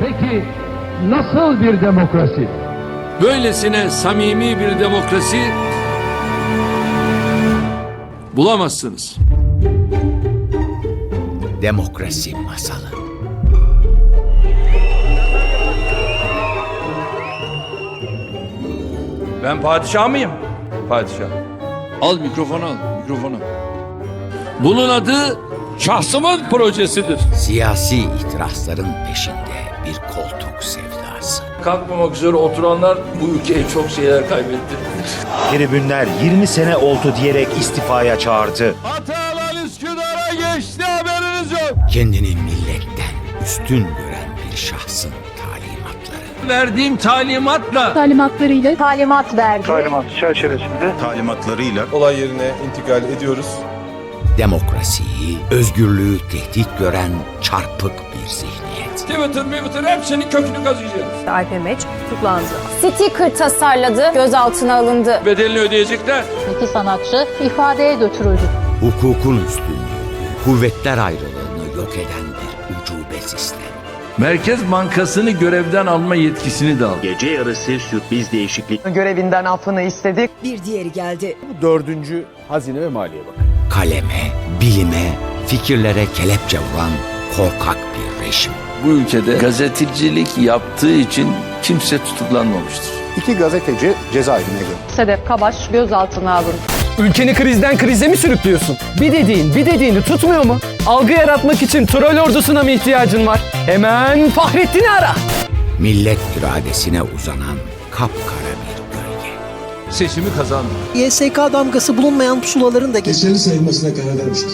Peki nasıl bir demokrasi? Böylesine samimi bir demokrasi bulamazsınız. Demokrasi masalı. Ben padişah mıyım? Padişah. Al mikrofonu al, mikrofonu. Bunun adı şahsımın projesidir. Siyasi ihtirasların peşinde bir koltuk sevdası. Kalkmamak üzere oturanlar bu ülkeye çok şeyler kaybetti. Tribünler 20 sene oldu diyerek istifaya çağırdı. Atalan Üsküdar'a geçti haberiniz yok. Kendini milletten üstün gören bir şahsın. Verdiğim talimatla talimatlarıyla talimat verdi. Talimatlarıyla olay yerine intikal ediyoruz. Demokrasiyi, özgürlüğü tehdit gören çarpık bir zihniyet. Twitter, Twitter hepsinin kökünü kazıyacağız. Alper Meç tutuklandı. Sticker tasarladı, gözaltına alındı. Bedelini ödeyecekler. İki sanatçı ifadeye götürüldü. Hukukun üstünlüğünü, kuvvetler ayrılığını yok eden bir ucube sistem. Merkez Bankası'nı görevden alma yetkisini de aldı. gece yarısı sürpriz değişiklik görevinden affını istedik. Bir diğeri geldi. Dördüncü Hazine ve Maliye Bakanı. Kaleme, bilime, fikirlere kelepçe vuran korkak bir rejim. Bu ülkede gazetecilik yaptığı için kimse tutuklanmamıştır. İki gazeteci cezaevine girdi. Sedef Kabaş gözaltına alındı. Ülkeni krizden krize mi sürüklüyorsun? Bir dediğin bir dediğini tutmuyor mu? Algı yaratmak için troll ordusuna mı ihtiyacın var? Hemen Fahrettin'i ara. Millet iradesine uzanan kapkara bir gölge. Seçimi kazandı. YSK damgası bulunmayan pusulaların da geçerli sayılmasına karar vermiştir.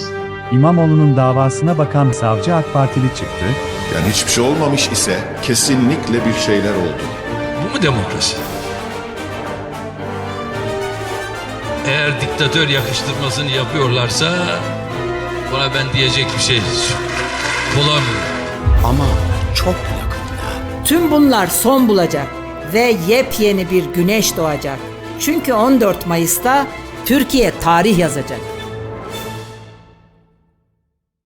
İmamoğlu'nun davasına bakan savcı AK Partili çıktı. Yani hiçbir şey olmamış ise kesinlikle bir şeyler oldu. Bu mu demokrasi? Eğer diktatör yakıştırmasını yapıyorlarsa buna ben diyecek bir şey bulamıyorum. Ama çok yakında Tüm bunlar son bulacak ve yepyeni bir güneş doğacak. Çünkü 14 Mayıs'ta Türkiye tarih yazacak.